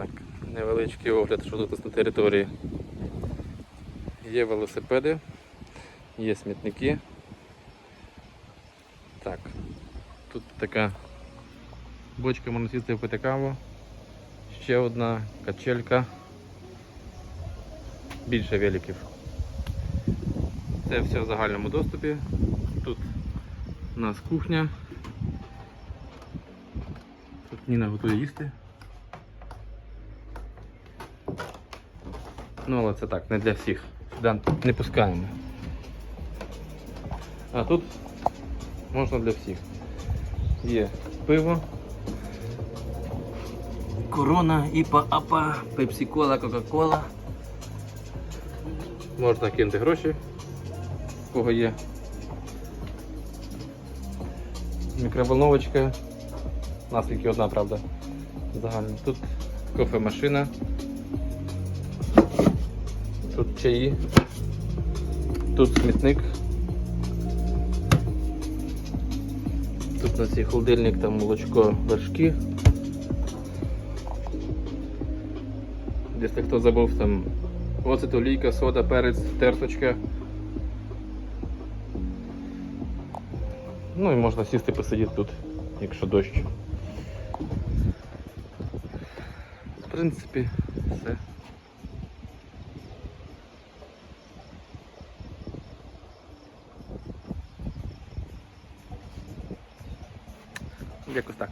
Так, невеличкий огляд, що тут на території. Є велосипеди, є смітники. Так, тут така бочка можна сісти пити каву. Ще одна качелька. Більше великів. Це все в загальному доступі. Тут у нас кухня. Тут Ніна готує їсти. Ну, але це так, не для всіх. Сюди не пускаємо. А тут можна для всіх. Є пиво. Корона, іпа, апа, пепсі-кола, кока-кола. Можна кинути гроші, в кого є. Мікроволновочка. У нас тільки одна, правда. Загальна. Тут кофемашина. Тут чаї. Тут смітник. Тут нас є холодильник, там молочко, вершки. Десь хто забув там оцет, олійка, сода, перець, терточка. Ну і можна сісти посидіти тут, якщо дощ. В принципі, все. Якось так.